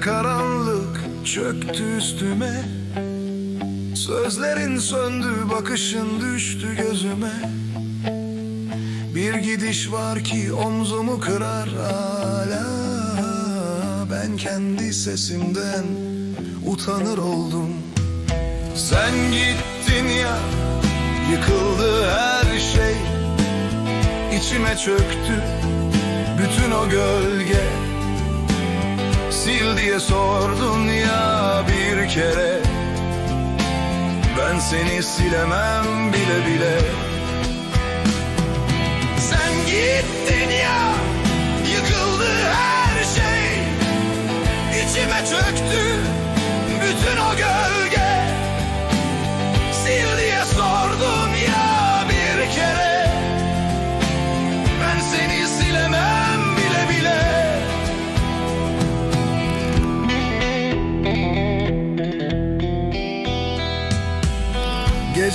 Karanlık çöktü üstüme. Sözlerin söndü bakışın düştü gözüme. Bir gidiş var ki omzumu kırar hala. Ben kendi sesimden utanır oldum. Sen gittin ya yıkıldı her şey. İçime çöktü bütün o gölge Sil diye sordun ya bir kere. Ben seni silemem bile bile. Sen gittin ya Yıkıldı her şey. İçime çöktü Bütün o gölge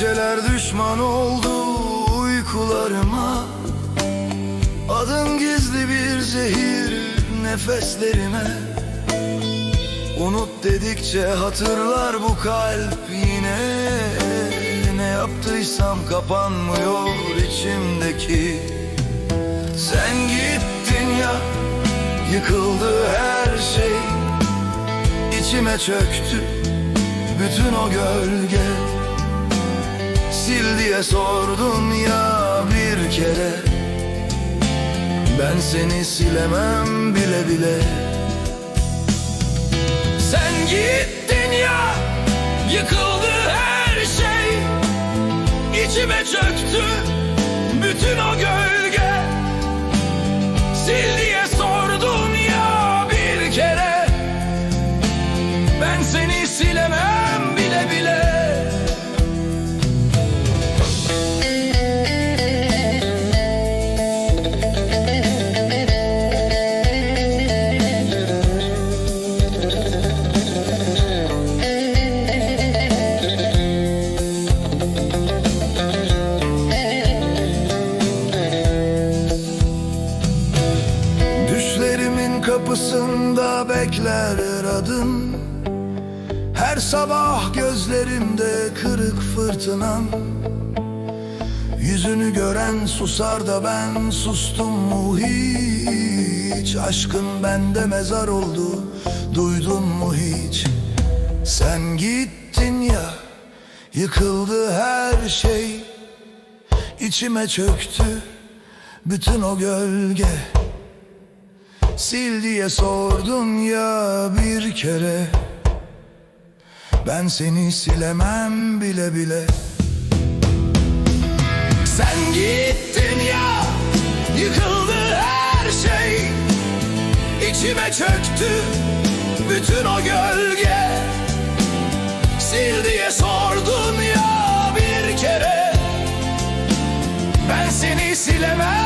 Geceler düşman oldu uykularıma. Adın gizli bir zehir nefeslerime. Unut dedikçe hatırlar bu kalp yine. Ne yaptıysam kapanmıyor içimdeki. Sen gittin ya yıkıldı her şey. İçime çöktü bütün o gölge Sil diye sordun ya bir kere. Ben seni silemem bile bile. Sen gittin ya Yıkıldı bekler adın Her sabah gözlerimde kırık fırtınam. Yüzünü gören susar da ben sustum mu hiç? Aşkın bende mezar oldu duydun mu hiç? Sen gittin ya yıkıldı her şey. İçime çöktü bütün o gölge Sil diye sordun ya bir kere. Ben seni silemem bile bile. Sen gittin ya Yıkıldı her şey. İçime çöktü Bütün o gölge. Sil diye sordun ya bir kere. Ben seni silemem